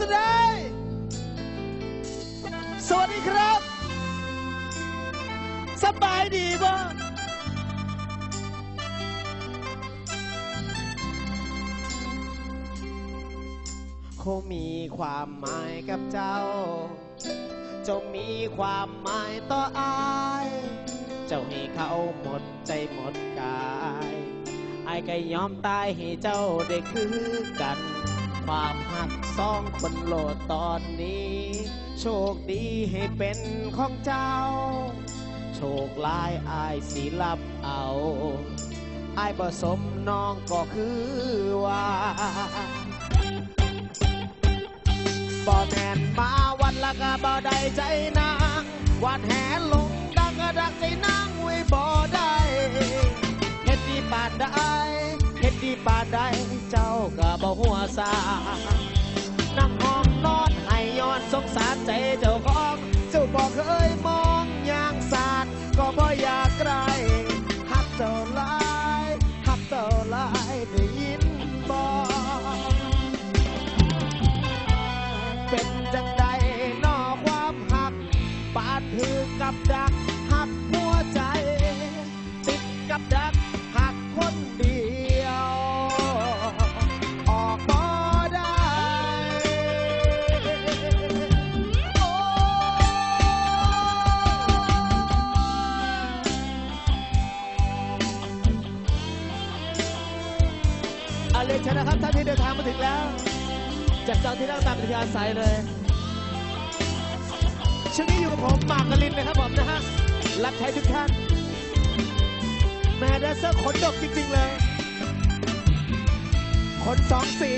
สดายสวัสดีครับ สบายดีบ่คงมีความหมายกับเจ้า จงมีความหมายต่ออาย เจ้าให้เขาหมดใจหมดกาย อายก็ยอมตายให้เจ้าได้คือกัน ความหักสองคนโหลดตอนนี้ โชคดีให้เป็นของเจ้า โชคลายอายสิรับเอาอายผสมน้องก็คือว่าบ่แม่นมาวันละก็บ่ได้ใจนางวันแหลงดังก็ดักใจนางไว้บ่ได้เฮ็ดดีปานใดเฮ็ดดีปานใดเจ้าก็บ่หัวซาน้ำหอมนอนให้ย้อนสงสารใจเจ้าของ เจ้าบอกเคยมองอย่างสาดก็บ่อยาก เลนชนะครับท่านที่เดินทางมาถึงแล้วจัดจองที่นั่งตามปฏิอาศัยเลยช่วงนี้อยู่กับผมหมากกลินนะครับผมนะฮะรับใช้ทุกท่านแม่แดนเซอร์ขนดกจริงๆเลยขนสองสี